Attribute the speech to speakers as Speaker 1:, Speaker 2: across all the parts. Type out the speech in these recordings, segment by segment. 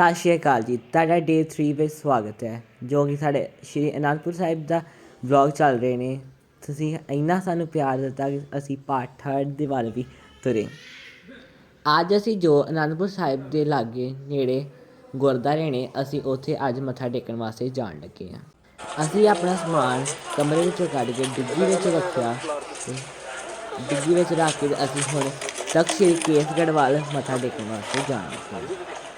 Speaker 1: ਸਤਿ ਸ਼੍ਰੀ ਅਕਾਲ ਜੀ। ਤੁਹਾਡਾ ਡੇ 3 ਵਿੱਚ ਸਵਾਗਤ ਹੈ, ਜੋ ਕਿ ਸਾਡੇ ਸ਼੍ਰੀ ਅਨੰਦਪੁਰ ਸਾਹਿਬ ਦਾ ਵਲੌਗ ਚੱਲ ਰਹੇ ਨੇ। ਤੁਸੀਂ ਇੰਨਾ ਸਾਨੂੰ ਪਿਆਰ ਦਿੱਤਾ ਕਿ ਅਸੀਂ ਪਾਠ ਥਰਡ ਦੇ ਵੱਲ ਵੀ ਤੁਰੇ। ਅੱਜ ਅਸੀਂ ਜੋ ਅਨੰਦਪੁਰ ਸਾਹਿਬ ਦੇ ਲਾਗੇ ਨੇੜੇ ਗੁਰਦੁਆਰੇ ਨੇ, ਅਸੀਂ ਉੱਥੇ ਅੱਜ ਮੱਥਾ ਟੇਕਣ ਵਾਸਤੇ ਜਾਣ ਲੱਗੇ ਹਾਂ। ਅਸੀਂ ਆਪਣਾ ਸਮਾਨ ਕਮਰੇ ਵਿੱਚੋਂ ਕੱਢ ਕੇ ਡਿੱਗੀ ਵਿੱਚ ਰੱਖਿਆ ਤੇ ਡਿੱਗੀ ਵਿੱਚ ਰੱਖ ਕੇ ਅਸੀਂ ਹੁਣ ਤਖਤ ਸ੍ਰੀ ਕੇਸਗੜ੍ਹ ਵੱਲ ਮੱਥਾ ਟੇਕਣ ਵਾਸਤੇ ਜਾਣ ਲੱਗੇ ਹਾਂ।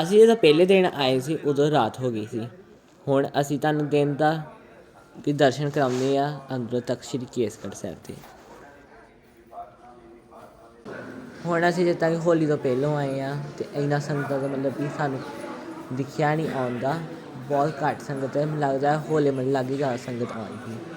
Speaker 1: ਅਸੀਂ ਜਦੋਂ ਪਹਿਲੇ ਦਿਨ ਆਏ ਸੀ, ਉਦੋਂ ਰਾਤ ਹੋ ਗਈ ਸੀ। ਹੁਣ ਅਸੀਂ ਤੁਹਾਨੂੰ ਦਿਨ ਦਾ ਵੀ ਦਰਸ਼ਨ ਕਰਾਉਂਦੇ ਆ ਅੰਦਰੋਂ ਤੱਕ ਸ਼੍ਰੀ ਕੇਸਗੜ੍ਹ ਸਾਹਿਬ ਦੇ। ਹੁਣ ਅਸੀਂ ਜਿੱਦਾਂ ਕਿ ਹੋਲੀ ਤੋਂ ਪਹਿਲੋਂ ਆਏ ਆ ਤੇ ਇੰਨਾ ਸੰਗਤਾਂ ਦਾ ਮਤਲਬ ਵੀ ਸਾਨੂੰ ਦਿਖਿਆ ਨਹੀਂ ਆਉਂਦਾ, ਬਹੁਤ ਘੱਟ ਸੰਗਤ ਹੈ। ਮੈਨੂੰ ਲੱਗਦਾ ਹੋਲੇ ਮਹੱਲੇ ਹੀ ਜ਼ਿਆਦਾ ਸੰਗਤ ਆਉਣਗੀ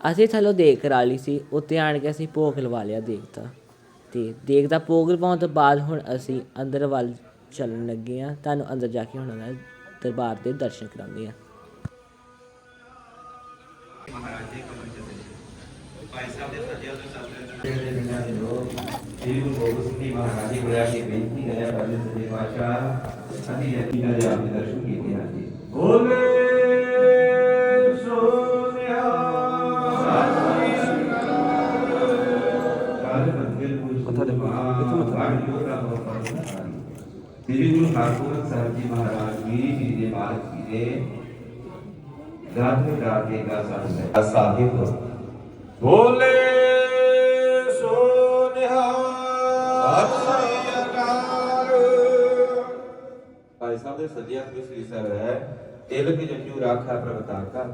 Speaker 1: ਅਸੀਂ ਥੱਲੋਂ ਦੇਗ ਕਰਾ ਲਈ ਸੀ, ਉੱਤੇ ਆਣ ਕੇ ਅਸੀਂ ਭੋਗ ਲਵਾ ਲਿਆ ਦੇਗ ਦਾ ਤੇ ਦੇਗ ਭੋਗ ਲਵਾਉਣ ਤੋਂ ਬਾਅਦ ਹੁਣ ਅਸੀਂ ਅੰਦਰ ਵੱਲ ਚੱਲਣ ਲੱਗੇ ਆ ਤੁਹਾਨੂੰ ਅੰਦਰ ਜਾ ਕੇ ਹੁਣ ਉਹਨਾਂ ਦੇ ਦਰਬਾਰ ਦੇ ਦਰਸ਼ਨ ਕਰਾਉਂਦੇ ਆ
Speaker 2: ਸ੍ਰੀ ਗੁਰੂ ਗੋਬਿੰਦ ਸਿੰਘ ਜੀ ਮਹਾਰਾਜ ਜੀ ਕੋਲ ਆ ਕੇ ਬੇਨਤੀ ਕਰਿਆ ਕਰਦੇ ਸੱਜੇ ਪਾਤਸ਼ਾਹ ਅਸੀਂ ਯਕੀਨ ਨਾਲ ਆਪ ਦੇ ਦਰਸ਼ਨ ਕੀਤੇ ਹਨ ਜੀ ਬੋਲੇ ਸੋਨਿਆ ਕਾਲ ਮੰਗਲ ਮੱਥਾ ਦੇ ਕਿੱਥੇ ਮੱਥਾ ਸ੍ਰੀ ਗੁਰੂ ਹਰਗੋਬਿੰਦ ਸਾਹਿਬ ਜੀ ਮਹਾਰਾਜ ਮੀਰੀ ਜੀ ਬੋਲੇ ਸੋਨਿਹਾ ਭਾਈ ਸਾਹਿਬ ਦੇ ਸੱਜੇ ਹੱਥ ਵਿੱਚ ਸ੍ਰੀ ਸਾਹਿਬ ਹੈ। ਤਿਲਕ ਜੰਜੂ ਰਾਖਾ ਪ੍ਰਗਟਾਕਾ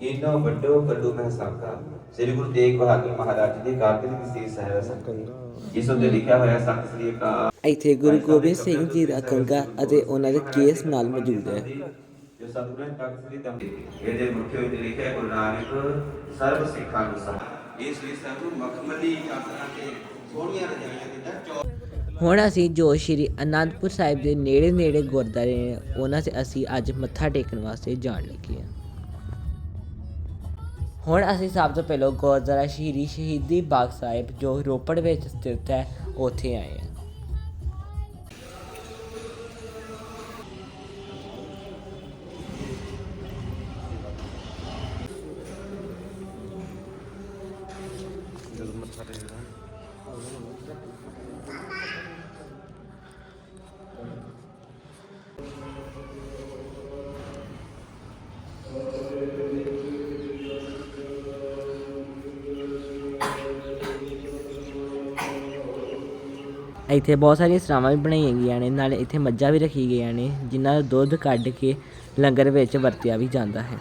Speaker 2: ਕੀਨੋ ਵੱਡੋ ਕੱਡੂ ਮਹਿਸਾਕਾ। ਸ੍ਰੀ ਗੁਰੂ ਤੇਗ ਬਹਾਦਰ ਮਹਾਰਾਜ ਜੀ ਦੇ ਕਾਰਤਿਕ ਵਿਸ਼ੇਸ਼ ਹੈ ਸਤਿ ਇਸ ਉੱਤੇ ਲਿਖਿਆ ਹੋਇਆ ਸਤਿ ਸ੍ਰੀ ਅਕਾਲ।
Speaker 1: ਇੱਥੇ ਗੁਰੂ ਗੋਬਿੰਦ ਸਿੰਘ ਜੀ ਦਾ ਕੰਗਾ ਅਤੇ ਉਹਨਾਂ ਦੇ ਕੇਸ ਨਾਲ ਮੌਜੂਦ ਹੈ।
Speaker 2: ਜੋ ਸਤਿਗੁਰਾਂ ਨੇ ਤਖਤ ਸ੍ਰੀ ਦਮ ਇਹਦੇ ਮੁੱਖ ਵਿੱਚ ਲਿਖਿਆ ਗੁਰੂ ਨਾਨਕ ਸਰਬ ਸਿੱਖਾਂ ਨੂੰ ਸਭ ਇਹ ਸ੍ਰੀ ਸਾਹਿਬ ਮਖਮਲੀ ਚਾਦਰਾਂ ਤੇ ਸੋਹਣੀਆਂ ਰਜਾਈਆਂ ਦਿੱਤਾ
Speaker 1: ਹੁਣ ਅਸੀਂ ਜੋ ਸ਼੍ਰੀ ਅਨੰਦਪੁਰ ਸਾਹਿਬ ਦੇ ਨੇੜੇ ਨੇੜੇ ਗੁਰਦੁਆਰੇ ਨੇ, ਉਹਨਾਂ 'ਤੇ ਅਸੀਂ ਅੱਜ ਮੱਥਾ ਟੇਕਣ ਵਾਸਤੇ ਜਾਣ ਲੱਗੇ ਹਾਂ। ਹੁਣ ਅਸੀਂ ਸਭ ਤੋਂ ਪਹਿਲਾਂ ਗੁਰਦੁਆਰਾ ਸ਼੍ਰੀ ਸ਼ਹੀਦੀ ਬਾਗ ਸਾਹਿਬ, ਜੋ ਰੋਪੜ ਵਿੱਚ ਸਥਿਤ ਹੈ, ਉੱਥੇ ਆਏ ਹਾਂ। ਇੱਥੇ ਬਹੁਤ ਸਾਰੀਆਂ ਸਰਾਵਾਂ ਵੀ ਬਣਾਈਆਂ ਗਈਆਂ ਨੇ, ਨਾਲੇ ਇੱਥੇ ਮੱਝਾਂ ਵੀ ਰੱਖੀ ਗਈਆਂ ਨੇ, ਜਿਨ੍ਹਾਂ ਦਾ ਦੁੱਧ ਕੱਢ ਕੇ ਲੰਗਰ ਵਿੱਚ ਵਰਤਿਆ ਵੀ ਜਾਂਦਾ ਹੈ।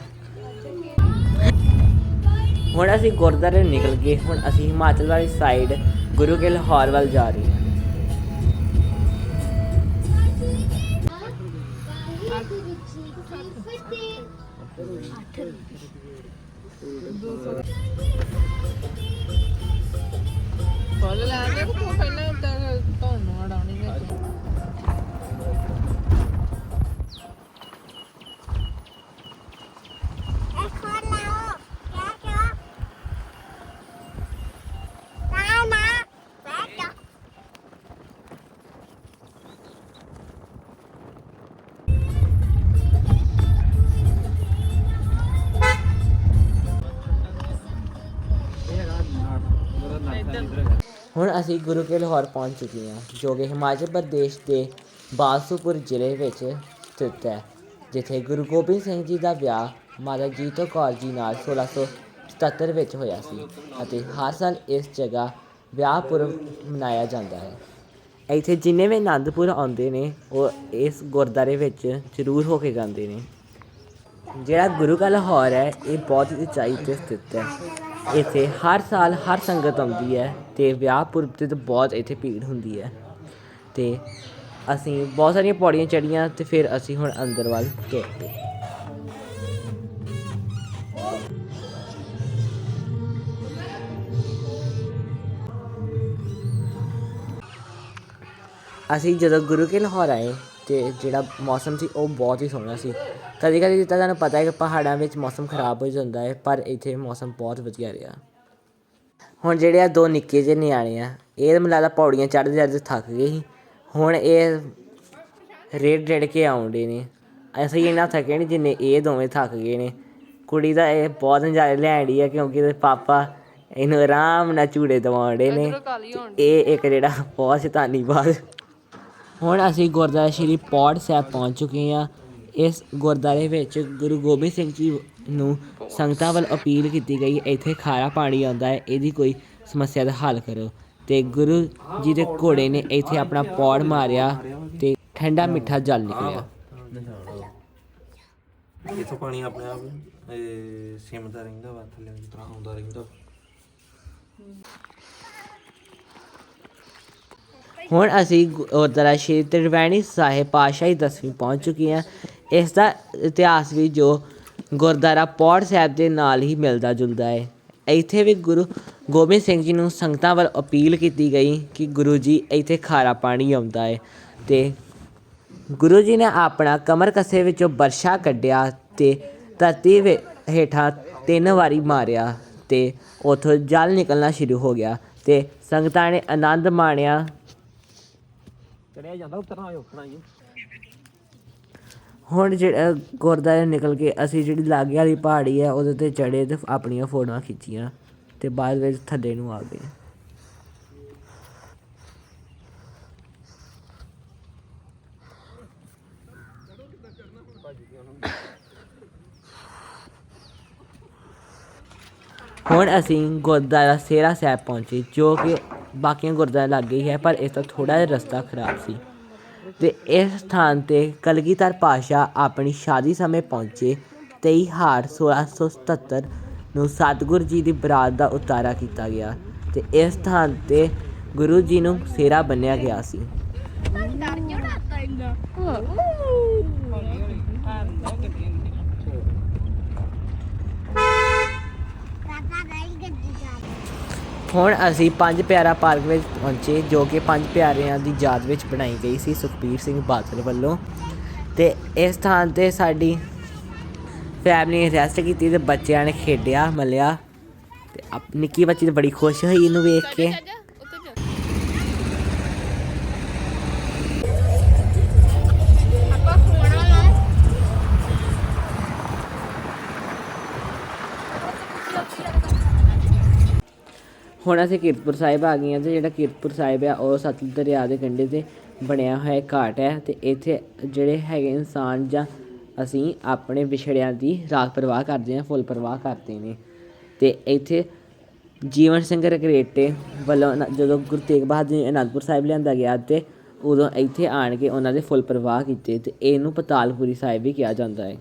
Speaker 1: ਹੁਣ ਅਸੀਂ ਗੁਰਦੁਆਰੇ ਨਿਕਲ ਗਏ, ਹੁਣ ਅਸੀਂ ਹਿਮਾਚਲ ਵਾਲੀ ਸਾਈਡ ਗੁਰੂ ਕੇ ਲਾਹੌਰ ਵੱਲ ਜਾ ਰਹੇ ਹਾਂ। ਹੁਣ ਅਸੀਂ ਗੁਰੂ ਕੇ ਲਾਹੌਰ ਪਹੁੰਚ ਚੁੱਕੇ ਹਾਂ, ਜੋ ਕਿ ਹਿਮਾਚਲ ਪ੍ਰਦੇਸ਼ ਦੇ ਬਾਸੂਪੁਰ ਜ਼ਿਲ੍ਹੇ ਵਿੱਚ ਸਥਿਤ ਹੈ, ਜਿੱਥੇ ਗੁਰੂ ਗੋਬਿੰਦ ਸਿੰਘ ਜੀ ਦਾ ਵਿਆਹ ਮਾਤਾ ਜੀਤੋ ਕੌਰ ਜੀ ਨਾਲ 1677 ਵਿੱਚ ਹੋਇਆ ਸੀ ਅਤੇ ਹਰ ਸਾਲ ਇਸ ਜਗ੍ਹਾ ਵਿਆਹ ਪੁਰਬ ਮਨਾਇਆ ਜਾਂਦਾ ਹੈ। ਇੱਥੇ ਜਿੰਨੇ ਵੀ ਆਨੰਦਪੁਰ ਆਉਂਦੇ ਨੇ, ਉਹ ਇਸ ਗੁਰਦਾਰੇ ਵਿੱਚ ਜ਼ਰੂਰ ਹੋ ਕੇ ਜਾਂਦੇ ਨੇ। ਜਿਹੜਾ ਗੁਰੂ ਕਾ ਲਾਹੌਰ ਹੈ, ਇਹ ਬਹੁਤ ਹੀ ਉਚਾਈ ਤੇ ਸਥਿਤ ਹੈ। ਇੱਥੇ ਹਰ ਸਾਲ ਹਰ ਸੰਗਤ ਆਉਂਦੀ ਹੈ ਅਤੇ ਵਿਆਹ ਪੁਰਬ ਤੇ ਤਾਂ ਬਹੁਤ ਇੱਥੇ ਭੀੜ ਹੁੰਦੀ ਹੈ। ਅਤੇ ਅਸੀਂ ਬਹੁਤ ਸਾਰੀਆਂ ਪੌੜੀਆਂ ਚੜ੍ਹੀਆਂ ਅਤੇ ਫਿਰ ਅਸੀਂ ਹੁਣ ਅੰਦਰ ਵੱਲ ਤੁਰ ਪਏ ਅਸੀਂ ਜਦੋਂ ਗੁਰੂ ਕੇ ਲਾਹੌਰ ਆਏ ਤੇ ਜਿਹੜਾ ਮੌਸਮ ਸੀ ਉਹ ਬਹੁਤ ਹੀ ਸੋਹਣਾ ਸੀ। ਕਦੀ ਕਦੀ ਜਿੱਦਾਂ ਤੁਹਾਨੂੰ ਪਤਾ ਹੈ ਕਿ ਪਹਾੜਾਂ ਵਿੱਚ ਮੌਸਮ ਖਰਾਬ ਹੋ ਜਾਂਦਾ ਹੈ ਪਰ ਇੱਥੇ ਮੌਸਮ ਬਹੁਤ ਵਧੀਆ ਰਿਹਾ। ਹੁਣ ਜਿਹੜੇ ਆ ਦੋ ਨਿੱਕੇ ਜਿਹੇ ਨਿਆਣੇ ਆ ਇਹ ਮੈਨੂੰ ਲੱਗਦਾ ਪੌੜੀਆਂ ਚੜ੍ਹਦੇ ਚੜ੍ਹਦੇ ਥੱਕ ਗਏ ਸੀ। ਹੁਣ ਇਹ ਰੇਡ ਰੇਡ ਕੇ ਆਉਂਦੇ ਨੇ। ਅਸੀਂ ਇੰਨਾ ਥੱਕੇ ਨਹੀਂ ਜਿੰਨੇ ਇਹ ਦੋਵੇਂ ਥੱਕ ਗਏ ਨੇ। ਕੁੜੀ ਦਾ ਇਹ ਬਹੁਤ ਨਜ਼ਾਰੇ ਲੈਣ ਡਈ ਆ ਕਿਉਂਕਿ ਇਹਦੇ ਪਾਪਾ ਇਹਨੂੰ ਆਰਾਮ ਨਾਲ ਝੂੜੇ ਦਵਾਉਂਦੇ ਨੇ। ਤੇ ਇਹ ਇੱਕ ਜਿਹੜਾ ਬਹੁਤ ਸ਼ੈਤਾਨੀ ਬਾਜ਼ ਹੁਣ ਅਸੀਂ ਗੁਰਦੁਆਰਾ ਸ਼੍ਰੀ ਪੌੜ ਸਾਹਿਬ ਪਹੁੰਚ ਚੁੱਕੇ ਹਾਂ। ਇਸ ਗੁਰਦੁਆਰੇ ਵਿੱਚ ਗੁਰੂ ਗੋਬਿੰਦ ਸਿੰਘ ਜੀ ਨੂੰ ਸੰਗਤਾਂ ਵੱਲ ਅਪੀਲ ਕੀਤੀ ਗਈ, ਇੱਥੇ ਖਾਰਾ ਪਾਣੀ ਆਉਂਦਾ ਹੈ, ਇਹਦੀ ਕੋਈ ਸਮੱਸਿਆ ਦਾ ਹੱਲ ਕਰੋ। ਤੇ ਗੁਰੂ ਜੀ ਦੇ ਘੋੜੇ ਨੇ ਇੱਥੇ ਆਪਣਾ ਪੌੜ ਮਾਰਿਆ ਤੇ ਠੰਡਾ ਮਿੱਠਾ ਜਲ ਨਿਕਲਿਆ।
Speaker 3: ਇਥੋਂ ਪਾਣੀ ਆਪਣੇ ਆਪ ਸਿਮਦਾ ਰਹਿੰਦਾ ਵਾ, ਥੱਲੇ ਇਸ ਆਉਂਦਾ ਰਹਿੰਦਾ।
Speaker 1: ਹੁਣ ਅਸੀਂ ਗੁਰਦੁਆਰਾ ਸ਼੍ਰੀ ਤ੍ਰਿਵੇਣੀ ਸਾਹਿਬ ਪਾਤਸ਼ਾਹੀ ਦਸਵੀਂ ਪਹੁੰਚ ਚੁੱਕੇ ਹਾਂ। ਇਸ ਦਾ ਇਤਿਹਾਸ ਵੀ ਜੋ ਗੁਰਦੁਆਰਾ ਪੌੜ ਸਾਹਿਬ ਦੇ ਨਾਲ ਹੀ ਮਿਲਦਾ ਜੁਲਦਾ ਹੈ। ਇੱਥੇ ਵੀ ਗੁਰੂ ਗੋਬਿੰਦ ਸਿੰਘ ਜੀ ਨੂੰ ਸੰਗਤਾਂ ਵੱਲ ਅਪੀਲ ਕੀਤੀ ਗਈ ਕਿ ਗੁਰੂ ਜੀ ਇੱਥੇ ਖਾਰਾ ਪਾਣੀ ਆਉਂਦਾ ਹੈ ਤੇ ਗੁਰੂ ਜੀ ਨੇ ਆਪਣਾ ਕਮਰ ਕੱਸੇ ਵਿੱਚੋਂ ਬਰਸ਼ਾ ਕੱਢਿਆ ਤੇ ਧਰਤੀ ਵਿ- ਹੇਠਾਂ ਤਿੰਨ ਵਾਰੀ ਮਾਰਿਆ ਤੇ ਉਥੋਂ ਜਲ ਨਿਕਲਣਾ ਸ਼ੁਰੂ ਹੋ ਗਿਆ ਤੇ ਸੰਗਤਾਂ ਨੇ ਆਨੰਦ ਮਾਣਿਆ।
Speaker 3: ਚੜਿਆ ਜਾਂਦਾ, ਉਤਰਨਾ ਹੋਏ ਹੀ
Speaker 1: ਹੁਣ ਜਿਹੜਾ ਗੁਰਦੁਆਰੇ ਨਿਕਲ ਕੇ ਅਸੀਂ ਜਿਹੜੀ ਲਾਗੇ ਵਾਲੀ ਪਹਾੜੀ ਹੈ ਉਹਦੇ ਤੇ ਚੜੇ ਤੇ ਆਪਣੀਆਂ ਫੋਟੋਆਂ ਖਿੱਚੀਆਂ ਤੇ ਬਾਅਦ ਵਿੱਚ ਥੱਲੇ ਨੂੰ ਆ ਗਏ। ਹੁਣ ਅਸੀਂ ਗੁਰਦੁਆਰਾ ਸੇਰਾ ਸਾਹਿਬ ਪਹੁੰਚੇ, ਜੋ ਕਿ ਬਾਕੀਆਂ ਗੁਰਦੁਆਰੇ ਲੱਗੇ ਹੀ ਹੈ ਪਰ ਇਸ ਦਾ ਥੋੜਾ ਜਿਹਾ ਰਸਤਾ ਖਰਾਬ ਸੀ। ਤੇ ਇਸ ਸਥਾਨ ਤੇ ਕਲਗੀਧਰ ਪਾਸ਼ਾ ਆਪਣੀ ਸ਼ਾਦੀ ਸਮੇਂ ਪਹੁੰਚੇ 23 ਹਾੜ 1677 ਨੂੰ ਸਤਿਗੁਰ ਜੀ ਦੀ ਬਰਾਤ ਦਾ ਉਤਾਰਾ ਕੀਤਾ ਗਿਆ ਤੇ ਇਸ ਸਥਾਨ ਤੇ ਗੁਰੂ ਜੀ ਨੂੰ ਸੇਰਾ ਬੰਨਿਆ ਗਿਆ ਸੀ। ਹੁਣ ਅਸੀਂ ਪੰਜ ਪਿਆਰਾ ਪਾਰਕ ਵਿੱਚ ਪਹੁੰਚੇ, ਜੋ ਕਿ ਪੰਜ ਪਿਆਰਿਆਂ ਦੀ ਯਾਦ ਵਿੱਚ ਬਣਾਈ ਗਈ ਸੀ, ਸੁਖਬੀਰ ਸਿੰਘ ਬਾਦਲ ਵੱਲੋਂ। ਤੇ ਇਸ ਸਥਾਨ ਤੇ ਸਾਡੀ ਫੈਮਿਲੀ ਨੇ ਰੈਸਟ ਕੀਤੀ ਤੇ ਬੱਚਿਆਂ ਨੇ ਖੇਡਿਆ, ਮਲਿਆ। ਤੇ ਆਪ ਨਿੱਕੀ ਬੱਚੀ ਤਾਂ ਬੜੀ ਖੁਸ਼ ਹੋਈ ਇਹਨੂੰ ਵੇਖ ਕੇ। ਹੁਣ ਅਸੀਂ ਕੀਰਤਪੁਰ ਸਾਹਿਬ ਆ ਗਏ ਹਾਂ ਤੇ ਜਿਹੜਾ ਕੀਰਤਪੁਰ ਸਾਹਿਬ ਆ, ਉਹ ਸਤਲੁਜ ਦਰਿਆ ਦੇ ਕੰਢੇ ਤੇ ਬਣਿਆ ਹੋਇਆ ਘਾਟ ਹੈ ਤੇ ਇੱਥੇ ਜਿਹੜੇ ਹੈਗੇ ਇਨਸਾਨ ਜਾਂ ਅਸੀਂ ਆਪਣੇ ਵਿਛੜਿਆਂ ਦੀ ਰਾਤ ਪ੍ਰਵਾਹ ਕਰਦੇ ਹਾਂ, ਫੁੱਲ ਪ੍ਰਵਾਹ ਕਰਦੇ ਨੇ। ਤੇ ਇੱਥੇ ਜੀਵਨ ਸਿੰਘ ਰਗਰੇਟੇ ਵੱਲੋਂ ਜਦੋਂ ਗੁਰੂ ਤੇਗ ਬਹਾਦਰ ਜੀ ਅਨੰਦਪੁਰ ਸਾਹਿਬ ਲਿਆਂਦਾ ਗਿਆ ਤੇ ਉਦੋਂ ਇੱਥੇ ਆਣ ਕੇ ਉਹਨਾਂ ਦੇ ਫੁੱਲ ਪ੍ਰਵਾਹ ਕੀਤੇ ਤੇ ਇਹਨੂੰ ਪਤਾਲਪੁਰੀ ਸਾਹਿਬ ਵੀ ਕਿਹਾ ਜਾਂਦਾ ਹੈ।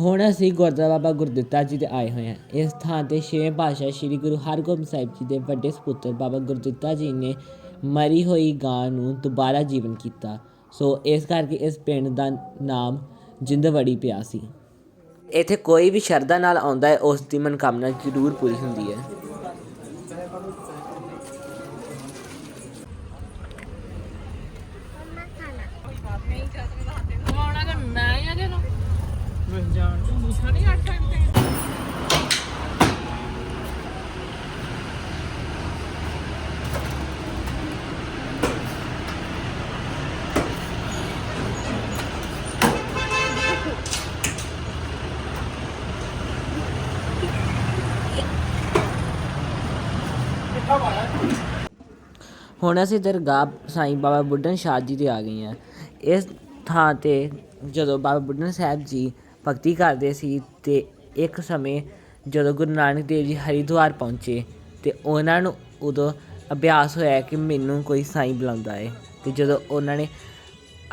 Speaker 1: ਹੁਣ ਅਸੀਂ ਗੁਰਦੁਆਰਾ ਬਾਬਾ ਗੁਰਦਿੱਤਾ ਜੀ ਦੇ ਆਏ ਹੋਏ ਹਾਂ। ਇਸ ਥਾਂ ਤੇ ਛੇਵੇਂ ਪਾਤਸ਼ਾਹ ਸ੍ਰੀ ਗੁਰੂ ਹਰਗੋਬਿੰਦ ਸਾਹਿਬ ਜੀ ਦੇ ਵੱਡੇ ਸਪੁੱਤਰ ਬਾਬਾ ਗੁਰਦਿੱਤਾ ਜੀ ਨੇ ਮਰੀ ਹੋਈ ਗਾਂ ਨੂੰ ਦੁਬਾਰਾ ਜੀਵਨ ਕੀਤਾ। ਸੋ ਇਸ ਕਰਕੇ ਇਸ ਪਿੰਡ ਦਾ ਨਾਮ ਜਿੰਦਵੜੀ ਪਿਆ ਸੀ। ਇੱਥੇ ਕੋਈ ਵੀ ਸ਼ਰਧਾ ਨਾਲ ਆਉਂਦਾ ਹੈ, ਉਸ ਦੀ ਮਨਕਾਮਨਾ ਜ਼ਰੂਰ ਪੂਰੀ ਹੁੰਦੀ ਹੈ।
Speaker 4: ਕਮਾਉਣਾ ਤਾਂ ਮੈਂ ਹੀ ਮੈਂ ਜਾਣ। ਤੂੰ ਮੁੱਠਾ ਨਹੀਂ ਅੱਠ ਟਾਈਮ ਤੇ
Speaker 1: ਹੁਣ ਅਸੀਂ ਦਰਗਾਹ ਸਾਈਂ ਬਾਬਾ ਬੁੱਢਨ ਸ਼ਾਹ ਜੀ ਦੇ ਆ ਗਏ ਹਾਂ। ਇਸ ਥਾਂ ਤੇ ਜਦੋਂ ਬਾਬਾ ਬੁੱਢਨ ਸਾਹਿਬ ਜੀ ਭਗਤੀ ਕਰਦੇ ਸੀ ਅਤੇ ਇੱਕ ਸਮੇਂ ਜਦੋਂ ਗੁਰੂ ਨਾਨਕ ਦੇਵ ਜੀ ਹਰਿਦੁਆਰ ਪਹੁੰਚੇ ਅਤੇ ਉਹਨਾਂ ਨੂੰ ਉਦੋਂ ਅਭਿਆਸ ਹੋਇਆ ਕਿ ਮੈਨੂੰ ਕੋਈ ਸਾਈਂ ਬੁਲਾਉਂਦਾ ਹੈ ਅਤੇ ਜਦੋਂ ਉਹਨਾਂ ਨੇ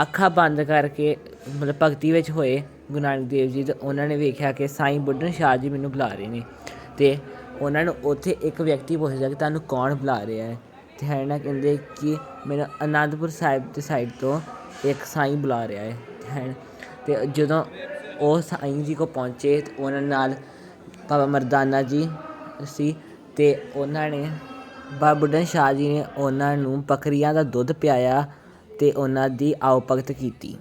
Speaker 1: ਅੱਖਾਂ ਬੰਦ ਕਰਕੇ ਮਤਲਬ ਭਗਤੀ ਵਿੱਚ ਹੋਏ ਗੁਰੂ ਨਾਨਕ ਦੇਵ ਜੀ, ਤੇ ਉਹਨਾਂ ਨੇ ਵੇਖਿਆ ਕਿ ਸਾਈਂ ਬੁੱਢਨ ਸ਼ਾਹ ਜੀ ਮੈਨੂੰ ਬੁਲਾ ਰਹੇ ਨੇ। ਤੇ ਉਹਨਾਂ ਨੂੰ ਉੱਥੇ ਇੱਕ ਵਿਅਕਤੀ ਪੁੱਛਦਾ ਕਿ ਤੁਹਾਨੂੰ ਕੌਣ ਬੁਲਾ ਰਿਹਾ ਹੈ ਤੇ ਹੈ ਨਾ ਕਹਿੰਦੇ ਕਿ ਮੈਨੂੰ ਅਨੰਦਪੁਰ ਸਾਹਿਬ ਦੀ ਸਾਈਡ ਤੋਂ ਇੱਕ ਸਾਈਂ ਬੁਲਾ ਰਿਹਾ ਹੈ ਤੇ ਤੇ ਜਦੋਂ ਉਹ ਸਾਈਂ ਜੀ ਕੋਲ ਪਹੁੰਚੇ ਉਹਨਾਂ ਨਾਲ ਬਾਬਾ ਮਰਦਾਨਾ ਜੀ ਸੀ ਅਤੇ ਉਹਨਾਂ ਨੇ ਬਾਬਾ ਬੁੱਢਣ ਸ਼ਾਹ ਜੀ ਨੇ ਉਹਨਾਂ ਨੂੰ ਬੱਕਰੀਆਂ ਦਾ ਦੁੱਧ ਪਿਆਇਆ ਅਤੇ ਉਹਨਾਂ ਦੀ ਆਓ ਭਗਤ ਕੀਤੀ।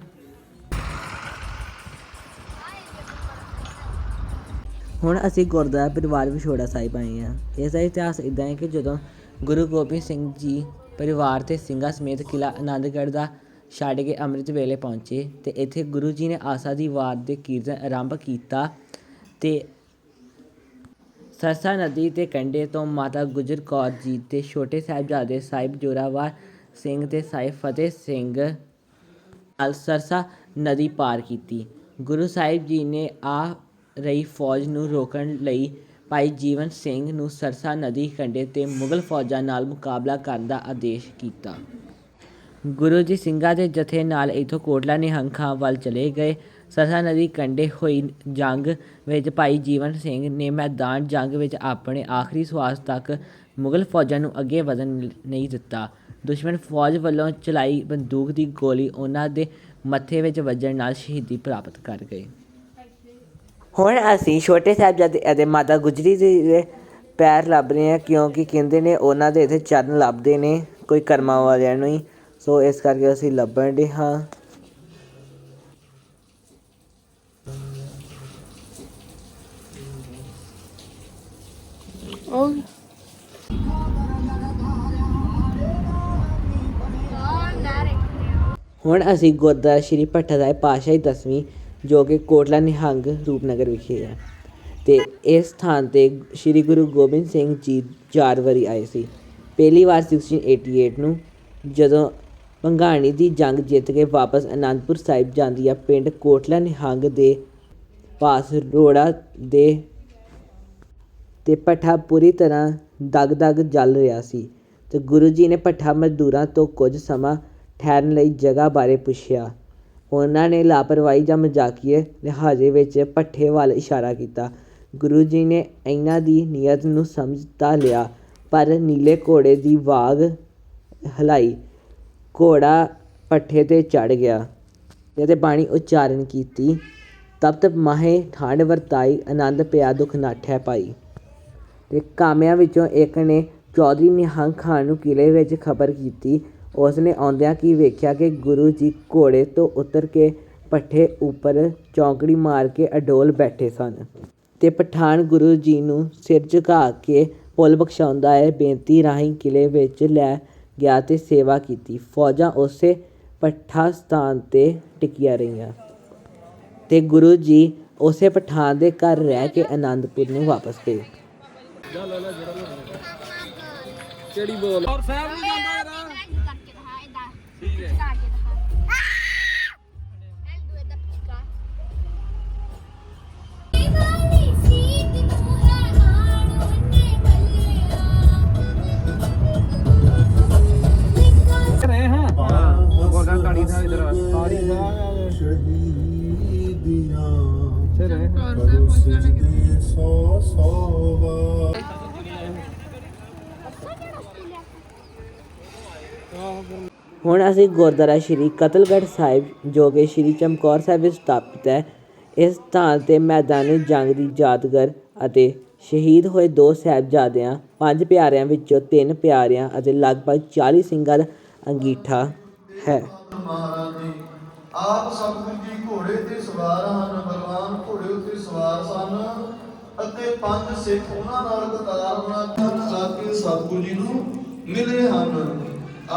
Speaker 1: ਹੁਣ ਅਸੀਂ ਗੁਰਦੁਆਰਾ ਪਰਿਵਾਰ ਵਿਛੋੜਾ ਸਾਹਿਬ ਆਏ ਹਾਂ। ਇਸ ਦਾ ਇਤਿਹਾਸ ਇਦਾਂ ਹੈ ਕਿ ਜਦੋਂ ਗੁਰੂ ਗੋਬਿੰਦ ਸਿੰਘ ਜੀ ਪਰਿਵਾਰ ਤੇ ਸਿੰਘਾਂ ਸਮੇਤ ਕਿਲਾ ਆਨੰਦਗੜ੍ਹ ਦਾ ਛੱਡ ਕੇ ਅੰਮ੍ਰਿਤ ਵੇਲੇ ਪਹੁੰਚੇ ਅਤੇ ਇੱਥੇ ਗੁਰੂ ਜੀ ਨੇ ਆਸਾ ਦੀ ਵਾਰ ਦੇ ਕੀਰਤਨ ਆਰੰਭ ਕੀਤਾ ਅਤੇ ਸਰਸਾ ਨਦੀ ਦੇ ਕੰਢੇ ਤੋਂ ਮਾਤਾ ਗੁਜਰ ਕੌਰ ਜੀ ਅਤੇ ਛੋਟੇ ਸਾਹਿਬਜ਼ਾਦੇ ਸਾਹਿਬ ਜੋਰਾਵਰ ਸਿੰਘ ਅਤੇ ਸਾਹਿਬ ਫਤਿਹ ਸਿੰਘ ਨਾਲ ਸਰਸਾ ਨਦੀ ਪਾਰ ਕੀਤੀ। ਗੁਰੂ ਸਾਹਿਬ ਜੀ ਨੇ ਆ ਰਹੀ ਫੌਜ ਨੂੰ ਰੋਕਣ ਲਈ ਭਾਈ ਜੀਵਨ ਸਿੰਘ ਨੂੰ ਸਰਸਾ ਨਦੀ ਕੰਢੇ ਤੇ ਮੁਗਲ ਫੌਜਾਂ ਨਾਲ ਮੁਕਾਬਲਾ ਕਰਨ ਦਾ ਆਦੇਸ਼ ਕੀਤਾ। ਗੁਰੂ ਜੀ ਸਿੰਘਾਂ ਦੇ ਜਥੇ ਨਾਲ ਇਥੋਂ ਕੋਟਲਾ ਨਿਹੰਗ ਖਾਂ ਵੱਲ ਚਲੇ ਗਏ। ਸਰਸਾ ਨਦੀ ਕੰਢੇ ਹੋਈ ਜੰਗ ਵਿੱਚ ਭਾਈ ਜੀਵਨ ਸਿੰਘ ਨੇ ਮੈਦਾਨ ਜੰਗ ਵਿੱਚ ਆਪਣੇ ਆਖਰੀ ਸਵਾਸ ਤੱਕ ਮੁਗਲ ਫੌਜਾਂ ਨੂੰ ਅੱਗੇ ਵਧਣ ਨਹੀਂ ਦਿੱਤਾ। ਦੁਸ਼ਮਣ ਫੌਜ ਵੱਲੋਂ ਚਲਾਈ ਬੰਦੂਕ ਦੀ ਗੋਲੀ ਉਹਨਾਂ ਦੇ ਮੱਥੇ ਵਿੱਚ ਵੱਜਣ ਨਾਲ ਸ਼ਹੀਦੀ ਪ੍ਰਾਪਤ ਕਰ ਗਏ। ਹੁਣ ਅਸੀਂ ਛੋਟੇ ਸਾਹਿਬਜ਼ਾਦੇ ਅਤੇ ਮਾਤਾ ਗੁਜਰੀ ਜੀ ਦੇ ਪੈਰ ਲੱਭ ਰਹੇ ਹਾਂ ਕਿਉਂਕਿ ਕਹਿੰਦੇ ਨੇ ਉਹਨਾਂ ਦੇ ਇੱਥੇ ਚਰਨ ਲੱਭਦੇ ਨੇ, ਕੋਈ ਕਰਮਾਂ ਵਾਲਿਆਂ ਨੂੰ ਹੀ। ਸੋ ਇਸ ਕਰਕੇ ਅਸੀਂ ਲੱਭਣ ਦੇ ਹਾਂ।
Speaker 4: ਉਹ
Speaker 1: ਹੁਣ ਅਸੀਂ ਗੁਰਦੁਆਰਾ ਸ਼੍ਰੀ ਭੱਠਾ ਸਾਹਿਬ ਪਾਤਸ਼ਾਹੀ ਦਸਵੀਂ ਜੋ ਕਿ ਕੋਟਲਾ ਨਿਹੰਗ ਰੂਪਨਗਰ ਵਿਖੇ ਹੈ। ਤੇ ਇਸ ਸਥਾਨ ਤੇ ਸ਼੍ਰੀ ਗੁਰੂ ਗੋਬਿੰਦ ਸਿੰਘ ਜੀ ਚਾਰ ਵਾਰੀ ਆਏ ਸੀ। ਪਹਿਲੀ ਵਾਰ 1688 ਨੂੰ ਜਦੋਂ ਭੰਗਾਣੀ ਦੀ ਜੰਗ ਜਿੱਤ ਕੇ ਵਾਪਸ ਅਨੰਦਪੁਰ ਸਾਹਿਬ ਜਾਂਦੀ ਪਿੰਡ ਕੋਟਲਾ ਨਿਹੰਗ ਦੇ ਪਾਸ ਰੋੜਾ ਦੇ ਤੇ ਭੱਠਾ ਪੂਰੀ ਤਰ੍ਹਾਂ ਦਗ-ਦਗ ਜਲ ਰਿਹਾ ਸੀ ਤੇ ਗੁਰੂ ਜੀ ਨੇ ਭੱਠਾ ਮਜ਼ਦੂਰਾਂ ਤੋਂ ਕੁਝ ਸਮਾਂ ਠਹਿਰਨ ਲਈ ਜਗ੍ਹਾ ਬਾਰੇ ਪੁੱਛਿਆ। ਉਹਨਾਂ ਨੇ ਲਾਪਰਵਾਹੀ ਜਾਂ ਮਜ਼ਾਕੀਏ ਲਿਹਾਜ਼ੇ ਵਿੱਚ ਭੱਠੇ ਵੱਲ ਇਸ਼ਾਰਾ ਕੀਤਾ। ਗੁਰੂ ਜੀ ਨੇ ਇਹਨਾਂ ਦੀ ਨੀਅਤ ਨੂੰ ਸਮਝ ਤਾਂ ਲਿਆ, ਪਰ ਨੀਲੇ ਘੋੜੇ ਦੀ ਵਾਗ ਹਲਾਈ। ਘੋੜਾ ਭੱਠੇ ਤੇ ਚੜ੍ਹ ਗਿਆ। ਅਤੇ ਬਾਣੀ ਉਚਾਰਨ ਕੀਤੀ ਤਪਤ ਮਾਹੇ ਠਾਂਡ ਵਰਤਾਈ, ਆਨੰਦ ਪਿਆ, ਦੁਖ ਨਾਠਿਆ ਪਾਈ। ਅਤੇ ਕਾਮਿਆਂ ਵਿੱਚੋਂ ਇੱਕ ਨੇ ਚੌਧਰੀ ਨਿਹੰਗ ਖਾਨ ਨੂੰ ਕਿਲ੍ਹੇ ਵਿੱਚ ਖਬਰ ਕੀਤੀ। ਉਸ ਨੇ ਆਉਂਦਿਆਂ ਕੀ ਵੇਖਿਆ ਕਿ ਗੁਰੂ ਜੀ ਘੋੜੇ ਤੋਂ ਉਤਰ ਕੇ ਭੱਠੇ ਉੱਪਰ ਚੌਂਕੜੀ ਮਾਰ ਕੇ ਅਡੋਲ ਬੈਠੇ ਸਨ। ਅਤੇ ਪਠਾਨ ਗੁਰੂ ਜੀ ਨੂੰ ਸਿਰ ਝੁਕਾ ਕੇ ਫੁੱਲ ਬਖਸ਼ਾਉਂਦਾ ਹੈ, ਬੇਨਤੀ ਰਾਹੀਂ ਕਿਲ੍ਹੇ ਵਿੱਚ ਲੈ ਗਿਆ ਤੇ ਸੇਵਾ ਕੀਤੀ। ਫੌਜਾਂ ਉਸੇ ਪੱਠਾ ਸਥਾਨ ਤੇ ਟਿਕੀਆਂ ਰਹੀਆਂ ਤੇ ਗੁਰੂ ਜੀ ਉਸੇ ਪਠਾਨ ਦੇ ਘਰ ਰਹਿ ਕੇ ਆਨੰਦਪੁਰ ਨੂੰ ਵਾਪਸ ਗਏ।
Speaker 5: ਸ਼ਹੀਦੀਆਂ
Speaker 4: ਚਮਕੌਰ ਸਾਹਿਬ ਪਹੁੰਚਣਾ ਕਿਤੇ
Speaker 5: ਸੋ ਸੋਵਾ
Speaker 1: ਹੁਣ ਅਸੀਂ ਗੁਰਦੁਆਰਾ ਸ਼੍ਰੀ ਕਤਲਗੜ੍ਹ ਸਾਹਿਬ, ਜੋ ਕਿ ਸ਼੍ਰੀ ਚਮਕੌਰ ਸਾਹਿਬ ਵਿੱਚ ਸਥਾਪਿਤ ਹੈ। ਇਸ ਸਥਾਨ ਤੇ ਮੈਦਾਨੀ ਜੰਗ ਦੀ ਯਾਦਗਾਰ ਅਤੇ ਸ਼ਹੀਦ ਹੋਏ ਦੋ ਸਾਹਿਬਜ਼ਾਦਿਆਂ, ਪੰਜ ਪਿਆਰਿਆਂ ਵਿੱਚੋਂ ਤਿੰਨ ਪਿਆਰਿਆਂ ਅਤੇ ਲਗਭਗ 40 ਸਿੰਘਾਂ ਦਾ ਅੰਗੀਠਾ ਹੈ।
Speaker 5: ਮਹਾਰਾਜ ਜੀ, ਆਪ ਸਤਿਗੁਰੂ ਜੀ ਘੋੜੇ ਤੇ ਸਵਾਰ ਹਨ, ਬਲਵਾਨ ਘੋੜੇ ਸਵਾਰ ਸਨ ਅਤੇ ਪੰਜ ਸਿੱਖ ਉਹਨਾਂ ਨਾਲ ਕਤਾਰ ਬਣਾ ਕੇ ਆ ਕੇ ਸਤਿਗੁਰੂ ਜੀ ਨੂੰ ਮਿਲੇ ਹਨ।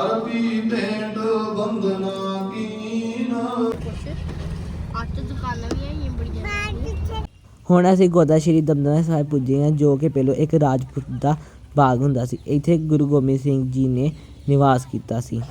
Speaker 5: ਅਰਬੀ ਭੇਂਟ ਬੰਦਨਾ ਕੀਨ।
Speaker 6: ਆਟੋ ਦੁਕਾਨਾਂ ਵੀ ਆਈਆਂ ਬੜੀਆਂ।
Speaker 1: ਹੁਣ ਅਸੀਂ ਗੁਰਦੁਆਰਾ ਸ਼੍ਰੀ ਦਮਦਮਾ ਸਾਹਿਬ ਪੁੱਜੇ ਹਾਂ ਜੋ ਕਿ ਪਹਿਲਾਂ ਇੱਕ ਰਾਜਪੂਤ ਦਾ ਬਾਗ ਹੁੰਦਾ ਸੀ। ਇੱਥੇ ਗੁਰੂ ਗੋਬਿੰਦ ਸਿੰਘ ਜੀ ਨੇ ਨਿਵਾਸ ਕੀਤਾ ਸੀ।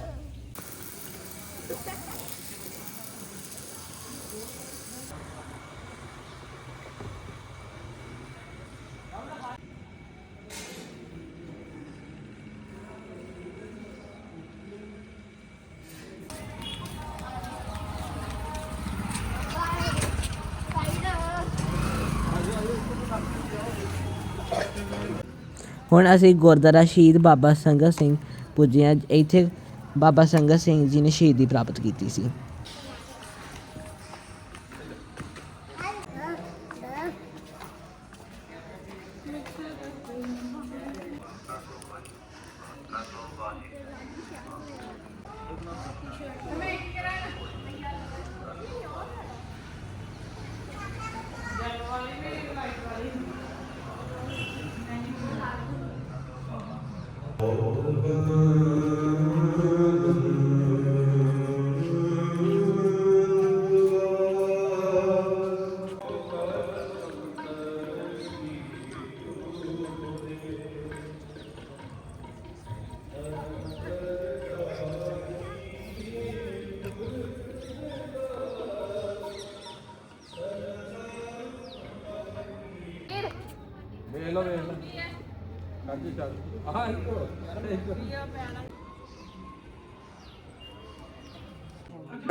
Speaker 1: ਹੁਣ ਅਸੀਂ ਗੁਰਦੁਆਰਾ ਸ਼ਹੀਦ ਬਾਬਾ ਸੰਗਤ ਸਿੰਘ ਪੁੱਜੇ ਹਾਂ। ਇੱਥੇ ਬਾਬਾ ਸੰਗਤ ਸਿੰਘ ਜੀ ਨੇ ਸ਼ਹੀਦੀ ਪ੍ਰਾਪਤ ਕੀਤੀ ਸੀ।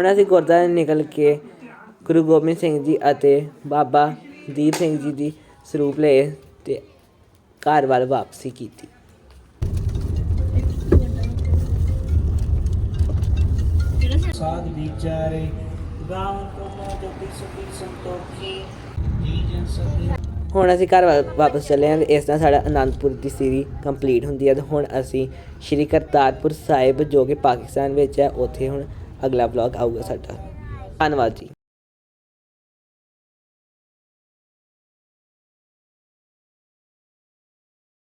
Speaker 1: ਹੁਣ ਅਸੀਂ ਗੁਰਦੁਆਰੇ ਨਿਕਲ ਕੇ ਗੁਰੂ ਗੋਬਿੰਦ ਸਿੰਘ ਜੀ ਅਤੇ ਬਾਬਾ ਦੀਪ ਸਿੰਘ ਜੀ ਦੀ ਸਰੂਪ ਲਏ ਤੇ ਘਰ ਵੱਲ ਵਾਪਸੀ ਕੀਤੀ।
Speaker 7: ਸਾਧ ਵਿਚਾਰੇ ਗਾਵਨ ਕੋ ਜਪੀ ਸੁਖੀ ਸੰਤੋਖੀ ਜੀ ਜਨ ਸਭੇ
Speaker 1: ਹੁਣ ਅਸੀਂ ਘਰ ਵਾਪਸ ਚੱਲੇ ਹਾਂ ਇਸ ਨਾਲ ਸਾਡਾ ਅਨੰਦਪੁਰ ਦੀ ਸੀਰੀ ਕੰਪਲੀਟ ਹੁੰਦੀ ਹੈ ਤੇ ਹੁਣ ਅਸੀਂ ਸ਼੍ਰੀ ਕਰਤਾਰਪੁਰ ਸਾਹਿਬ ਜੋ ਕਿ ਪਾਕਿਸਤਾਨ ਵਿੱਚ ਹੈ ਉੱਥੇ ਹੁਣ ਅਗਲਾ ਵਲੌਗ ਆਊਗਾ ਸਾਡਾ। ਧੰਨਵਾਦ ਜੀ।